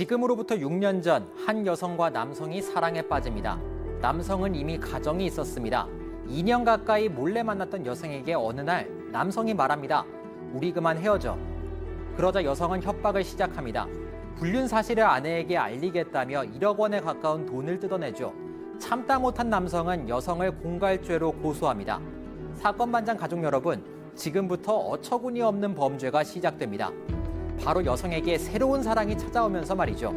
지금으로부터 6년 전 한 여성과 남성이 사랑에 빠집니다. 남성은 이미 가정이 있었습니다. 2년 가까이 몰래 만났던 여성에게 어느 날 남성이 말합니다. 우리 그만 헤어져. 그러자 여성은 협박을 시작합니다. 불륜 사실을 아내에게 알리겠다며 1억 원에 가까운 돈을 뜯어내죠. 참다 못한 남성은 여성을 공갈죄로 고소합니다. 사건 반장 가족 여러분, 지금부터 어처구니 없는 범죄가 시작됩니다. 바로 여성에게 새로운 사랑이 찾아오면서 말이죠.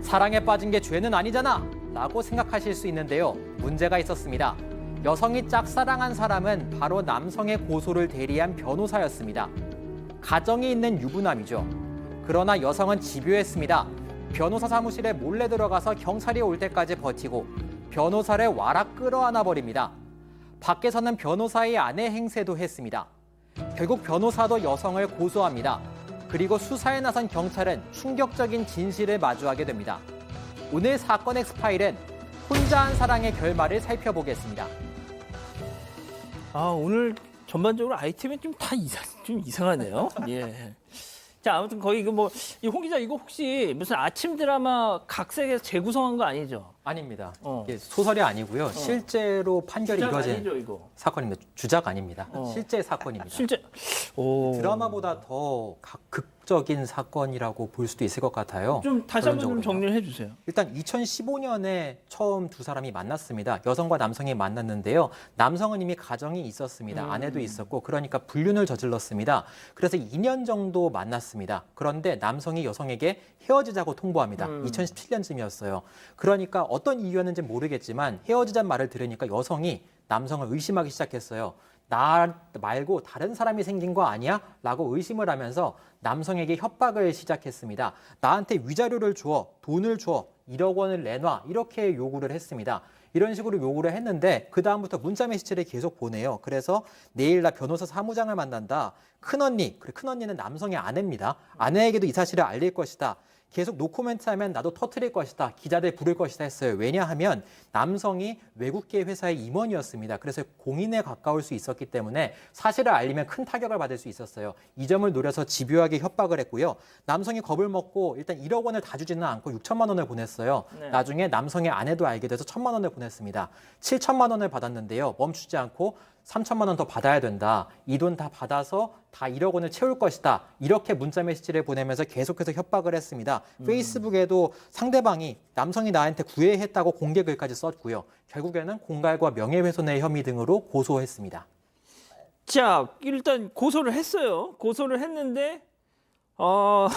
사랑에 빠진 게 죄는 아니잖아! 라고 생각하실 수 있는데요. 문제가 있었습니다. 여성이 짝사랑한 사람은 바로 남성의 고소를 대리한 변호사였습니다. 가정이 있는 유부남이죠. 그러나 여성은 집요했습니다. 변호사 사무실에 몰래 들어가서 경찰이 올 때까지 버티고 변호사를 와라 끌어안아 버립니다. 밖에서는 변호사의 아내 행세도 했습니다. 결국 변호사도 여성을 고소합니다. 그리고 수사에 나선 경찰은 충격적인 진실을 마주하게 됩니다. 오늘 사건 엑스파일은 혼자 한 사랑의 결말을 살펴보겠습니다. 아 오늘 전반적으로 아이템이 좀 다 이상 좀 이상하네요. 예. 자 아무튼 거의 그뭐이 홍 기자 이거 혹시 무슨 아침 드라마 각색에서 재구성한 거 아니죠? 아닙니다. 어. 이게 소설이 아니고요. 실제로 판결이 주작 이루어진 아니죠 이거? 사건입니다. 주작 아닙니다. 어. 실제 사건입니다. 실제 오. 드라마보다 더 각- 극 적인 사건이라고 볼 수도 있을 것 같아요. 좀 다시 한번 좀 결론적으로요. 정리를 해주세요. 일단 2015년에 처음 두 사람이 만났습니다. 여성과 남성이 만났는데요. 남성은 이미 가정이 있었습니다. 음. 아내도 있었고 그러니까 불륜을 저질렀습니다. 그래서 2년 정도 만났습니다. 그런데 남성이 여성에게 헤어지자고 통보합니다. 음. 2017년쯤이었어요. 그러니까 어떤 이유였는지 모르겠지만 헤어지자는 말을 들으니까 여성이 남성을 의심하기 시작했어요. 나 말고 다른 사람이 생긴 거 아니야? 라고 의심을 하면서 남성에게 협박을 시작했습니다. 나한테 위자료를 줘, 돈을 줘, 1억 원을 내놔 이렇게 요구를 했습니다. 이런 식으로 요구를 했는데 그 다음부터 문자 메시지를 계속 보내요. 그래서 내일 나 변호사 사무장을 만난다. 큰 언니, 그래 큰 언니는 남성의 아내입니다. 아내에게도 이 사실을 알릴 것이다. 계속 노코멘트 하면 나도 터트릴 것이다. 기자들 부를 것이다 했어요. 왜냐하면 남성이 외국계 회사의 임원이었습니다. 그래서 공인에 가까울 수 있었기 때문에 사실을 알리면 큰 타격을 받을 수 있었어요. 이 점을 노려서 집요하게 협박을 했고요. 남성이 겁을 먹고 일단 1억 원을 다 주지는 않고 6천만 원을 보냈어요. 네. 나중에 남성의 아내도 알게 돼서 1천만 원을 보냈습니다. 7천만 원을 받았는데요. 멈추지 않고 3천만 원 더 받아야 된다. 이 돈 다 받아서 다 1억 원을 채울 것이다. 이렇게 문자 메시지를 보내면서 계속해서 협박을 했습니다. 페이스북에도 상대방이 남성이 나한테 구애했다고 공개 글까지 썼고요. 결국에는 공갈과 명예훼손의 혐의 등으로 고소했습니다. 자 일단 고소를 했어요. 고소를 했는데 어.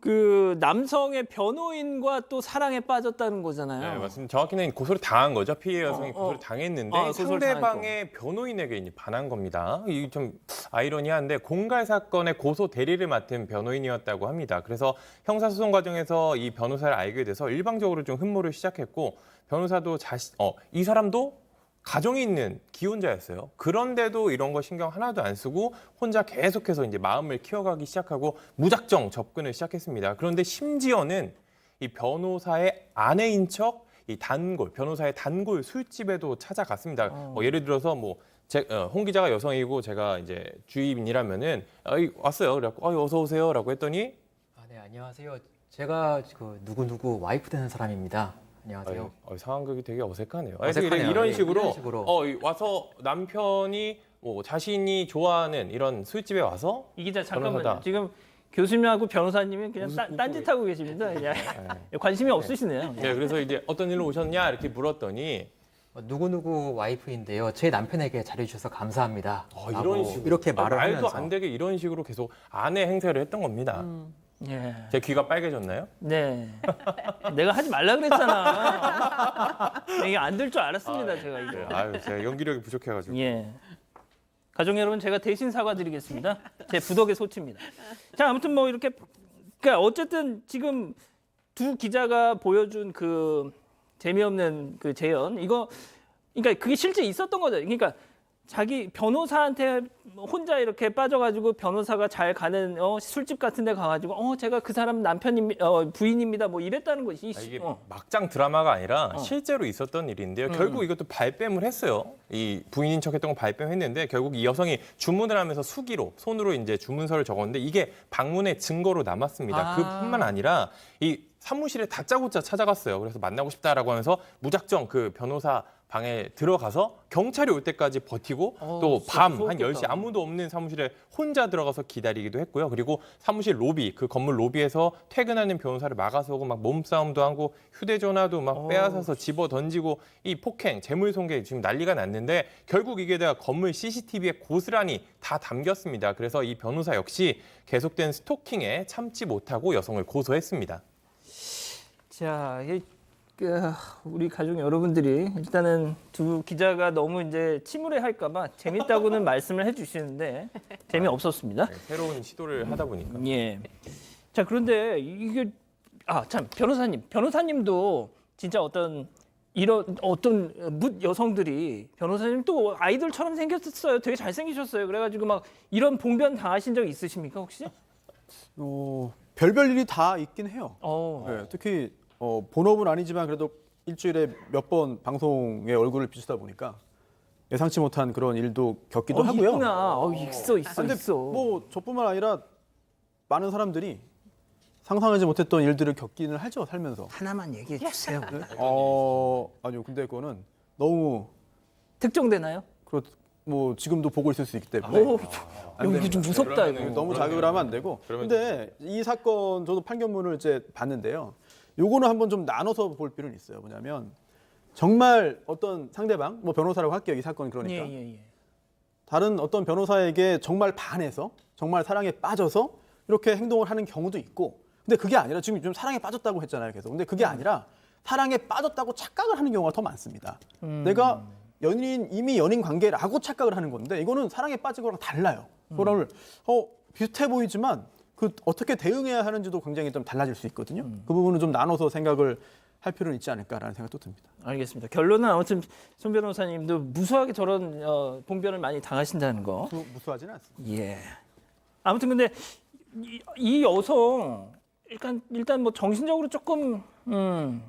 그 남성의 변호인과 또 사랑에 빠졌다는 거잖아요. 네, 맞습니다. 정확히는 고소를 당한 거죠. 피해 여성이 어, 어. 고소를 당했는데 아, 고소를 상대방의 변호인에게 이제 반한 겁니다. 이게 좀 아이러니한데 공갈 사건의 고소 대리를 맡은 변호인이었다고 합니다. 그래서 형사소송 과정에서 이 변호사를 알게 돼서 일방적으로 좀 흠모를 시작했고 변호사도 자신, 어, 이 사람도 가정이 있는 기혼자였어요. 그런데도 이런 거 신경 하나도 안 쓰고 혼자 계속해서 이제 마음을 키워가기 시작하고 무작정 접근을 시작했습니다. 그런데 심지어는 이 변호사의 아내인 척 이 단골 변호사의 단골 술집에도 찾아갔습니다. 뭐 예를 들어서 뭐 제, 어, 홍 기자가 여성이고 제가 이제 주임이라면은 어이, 왔어요. 그래갖고 어이, 어서 오세요라고 했더니 아, 네, 안녕하세요. 제가 그 누구 누구 와이프 되는 사람입니다. 안녕하세요. 어이, 어이, 상황극이 되게 어색하네요. 어색하네요. 이런, 이런 네, 식으로, 이런 식으로. 어, 이 와서 남편이 뭐 자신이 좋아하는 이런 술집에 와서 이 기자 잠깐만요. 변호사다. 지금 교수님하고 변호사님이 그냥 따, 웃고 딴짓하고 계십니다. 그냥 관심이 없으시네요. 네, 그래서 이제 어떤 일로 오셨냐 이렇게 물었더니 어, 누구누구 와이프인데요. 제 남편에게 잘해주셔서 감사합니다. 어, 이런 식으로 이렇게 말을 아, 말도 하면서 안 되게 이런 식으로 계속 아내 행세를 했던 겁니다. 예. 제 귀가 빨개졌나요? 네. 내가 하지 말라 그랬잖아. 이게 안 될 줄 알았습니다, 제가 이거. 네, 아유, 제가 연기력이 부족해가지고. 예. 가족 여러분, 제가 대신 사과드리겠습니다. 제 부덕의 소치입니다. 자, 아무튼 뭐 이렇게 그러니까 어쨌든 지금 두 기자가 보여준 그 재미없는 그 재연 이거 그러니까 그게 실제 있었던 거죠. 그러니까 자기 변호사한테 혼자 이렇게 빠져가지고 변호사가 잘 가는 어, 술집 같은데 가가지고 어 제가 그 사람 남편님 어, 부인입니다 뭐 이랬다는 것이 아, 이게 어. 막장 드라마가 아니라 어. 실제로 있었던 일인데요. 음. 결국 이것도 발뺌을 했어요. 이 부인인 척했던 거 발뺌했는데 결국 이 여성이 주문을 하면서 수기로 손으로 이제 주문서를 적었는데 이게 방문의 증거로 남았습니다. 아. 그뿐만 아니라 이 사무실에 다짜고짜 찾아갔어요. 그래서 만나고 싶다라고 하면서 무작정 그 변호사 방에 들어가서 경찰이 올 때까지 버티고 어, 또 진짜 밤 한 무서웠겠다. 10시 아무도 없는 사무실에 혼자 들어가서 기다리기도 했고요. 그리고 사무실 로비, 그 건물 로비에서 퇴근하는 변호사를 막아서고 막 몸싸움도 하고 휴대전화도 막 어. 빼앗아서 집어 던지고 이 폭행, 재물손괴 지금 난리가 났는데 결국 이게 다 건물 CCTV에 고스란히 다 담겼습니다. 그래서 이 변호사 역시 계속된 스토킹에 참지 못하고 여성을 고소했습니다. 자, 이, 그, 우리 가족 여러분들이 일단은 두 기자가 너무 이제 침울해 할까봐 재밌다고는 말씀을 해주시는데 재미 없었습니다. 네, 새로운 시도를 하다 보니까. 예. 자 그런데 이게 아 참 변호사님, 변호사님도 진짜 어떤 이런 어떤 묻 여성들이 변호사님 또 아이돌처럼 생겼어요. 되게 잘생기셨어요. 그래가지고 막 이런 봉변 당하신 적 있으십니까 혹시? 어, 별별 일이 다 있긴 해요. 어. 네, 특히 어, 본업은 아니지만 그래도 일주일에 몇 번 방송에 얼굴을 비추다 보니까 예상치 못한 그런 일도 겪기도 어, 하고요. 있구나. 어, 있어, 있어, 근데 있어. 뭐 저뿐만 아니라 많은 사람들이 상상하지 못했던 일들을 겪기는 하죠 살면서. 하나만 얘기해 주세요. 어 아니요 근데 그거는 너무 특정되나요? 그렇 뭐 지금도 보고 있을 수 있기 때문에 오, 안 이거 됩니다. 좀 무섭다 이거. 너무 자극을 하면 안 되고. 그러면 근데 이 사건 저도 판결문을 이제 봤는데요. 요거는 한번 좀 나눠서 볼 필요는 있어요. 뭐냐면 정말 어떤 상대방, 뭐 변호사라고 할게요. 이 사건 그러니까 예, 예, 예. 다른 어떤 변호사에게 정말 반해서 정말 사랑에 빠져서 이렇게 행동을 하는 경우도 있고. 근데 그게 아니라 지금 좀 사랑에 빠졌다고 했잖아요. 계속. 근데 그게 아니라 사랑에 빠졌다고 착각을 하는 경우가 더 많습니다. 내가 연인 이미 연인 관계라고 착각을 하는 건데 이거는 사랑에 빠진 거랑 달라요. 그거를 어 비슷해 보이지만 그 어떻게 대응해야 하는지도 굉장히 좀 달라질 수 있거든요. 그 부분은 좀 나눠서 생각을 할 필요는 있지 않을까라는 생각도 듭니다. 알겠습니다. 결론은 아무튼 손 변호사님도 무수하게 저런 어, 봉변을 많이 당하신다는 거. 무- 무수하지는 않습니다. 예. 아무튼 근데 이, 이 여성 일단 일단 뭐 정신적으로 조금 음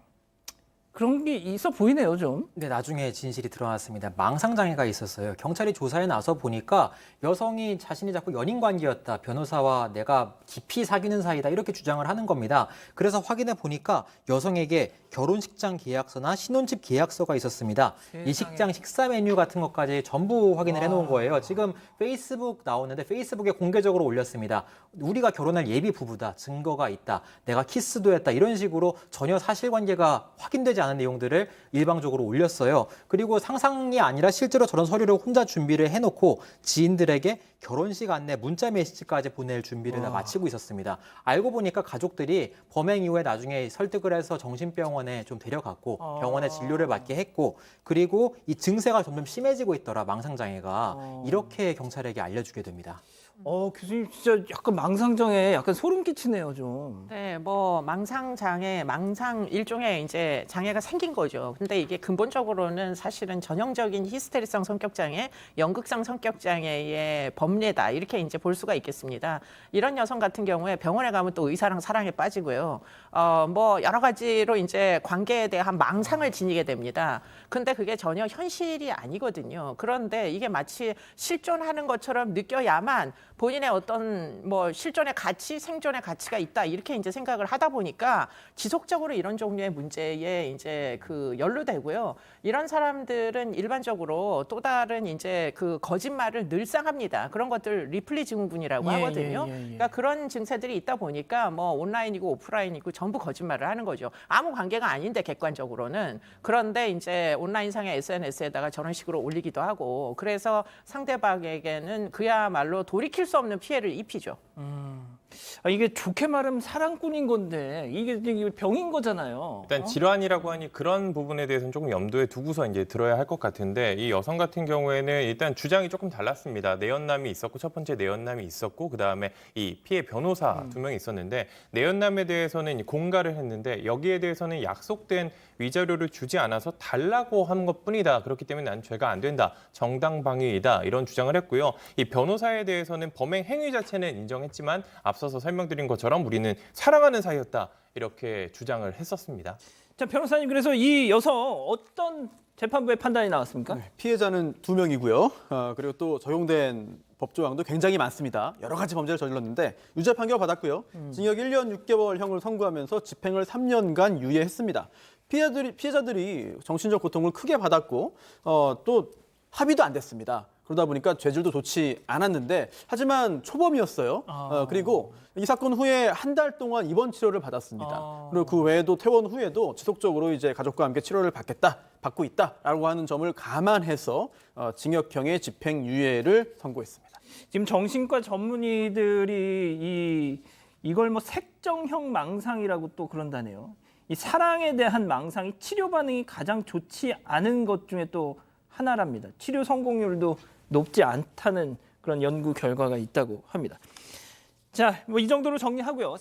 그런 게 있어 보이네요 좀. 근데 나중에 진실이 드러났습니다. 망상 장애가 있었어요. 경찰이 조사에 나서 보니까 여성이 자신이 자꾸 연인 관계였다. 변호사와 내가 깊이 사귀는 사이다. 이렇게 주장을 하는 겁니다. 그래서 확인해 보니까 여성에게 결혼식장 계약서나 신혼집 계약서가 있었습니다. 이 식장 식사 메뉴 같은 것까지 전부 확인을 해 놓은 거예요. 지금 페이스북 나오는데 페이스북에 공개적으로 올렸습니다. 우리가 결혼할 예비 부부다. 증거가 있다. 내가 키스도 했다. 이런 식으로 전혀 사실관계가 확인되지 않은 내용들을 일방적으로 올렸어요. 그리고 상상이 아니라 실제로 저런 서류를 혼자 준비를 해놓고 지인들에게 결혼식 안내 문자 메시지까지 보낼 준비를 다 마치고 있었습니다. 알고 보니까 가족들이 범행 이후에 나중에 설득을 해서 정신병원에 좀 데려갔고 아. 병원에 진료를 받게 했고 그리고 이 증세가 점점 심해지고 있더라 망상 장애가 어. 이렇게 경찰에게 알려주게 됩니다. 어 교수님 진짜 약간 망상장애 약간 소름 끼치네요 좀. 네, 뭐 망상 장애, 망상 일종의 이제 장애가 생긴 거죠. 근데 이게 근본적으로는 사실은 전형적인 히스테리성 성격 장애, 연극성 성격 장애의 범례다 이렇게 이제 볼 수가 있겠습니다. 이런 여성 같은 경우에 병원에 가면 또 의사랑 사랑에 빠지고요. 어, 뭐 여러 가지로 이제 관계에 대한 망상을 지니게 됩니다. 근데 그게 전혀 현실이 아니거든요. 그런데 이게 마치 실존하는 것처럼 느껴야만 본인의 어떤 뭐 실존의 가치, 생존의 가치가 있다 이렇게 이제 생각을 하다 보니까 지속적으로 이런 종류의 문제에 이제 그 연루되고요. 이런 사람들은 일반적으로 또 다른 이제 그 거짓말을 늘상 합니다. 그런 것들 리플리 증후군이라고 예, 하거든요. 예, 예, 예. 그러니까 그런 증세들이 있다 보니까 뭐 온라인이고 오프라인이고 전부 거짓말을 하는 거죠. 아무 관계가 아닌데 객관적으로는 그런데 이제 온라인상의 SNS에다가 저런 식으로 올리기도 하고 그래서 상대방에게는 그야말로 돌이 킬 수 없는 피해를 입히죠. 아, 이게 좋게 말하면 사랑꾼인 건데 이게, 이게 병인 거잖아요. 일단 질환이라고 하니 그런 부분에 대해서는 조금 염두에 두고서 이제 들어야 할 것 같은데 이 여성 같은 경우에는 일단 주장이 조금 달랐습니다. 내연남이 있었고 첫 번째 내연남이 있었고 그 다음에 이 피해 변호사 두 명이 있었는데 내연남에 대해서는 공갈을 했는데 여기에 대해서는 약속된 위자료를 주지 않아서 달라고 한 것뿐이다. 그렇기 때문에 난 죄가 안 된다. 정당방위이다. 이런 주장을 했고요. 이 변호사에 대해서는 범행 행위 자체는 인정했지만 앞 서서 설명드린 것처럼 우리는 사랑하는 사이였다. 이렇게 주장을 했었습니다. 자 변호사님 그래서 이 여성 어떤 재판부의 판단이 나왔습니까? 네, 피해자는 두 명이고요. 어, 그리고 또 적용된 법조항도 굉장히 많습니다. 여러 가지 범죄를 저질렀는데 유죄 판결 받았고요. 징역 1년 6개월형을 선고하면서 집행을 3년간 유예했습니다. 피해자들이, 피해자들이 정신적 고통을 크게 받았고 어, 또 합의도 안 됐습니다. 그러다 보니까 죄질도 좋지 않았는데 하지만 초범이었어요. 어, 그리고 이 사건 후에 한 달 동안 입원 치료를 받았습니다. 아. 그리고 그 외에도 퇴원 후에도 지속적으로 이제 가족과 함께 치료를 받겠다, 받고 있다라고 하는 점을 감안해서 어, 징역형의 집행유예를 선고했습니다. 지금 정신과 전문의들이 이 이걸 뭐 색정형 망상이라고 또 그런다네요. 이 사랑에 대한 망상이 치료 반응이 가장 좋지 않은 것 중에 또 하나랍니다. 치료 성공률도 높지 않다는 그런 연구 결과가 있다고 합니다. 자, 뭐 이 정도로 정리하고요.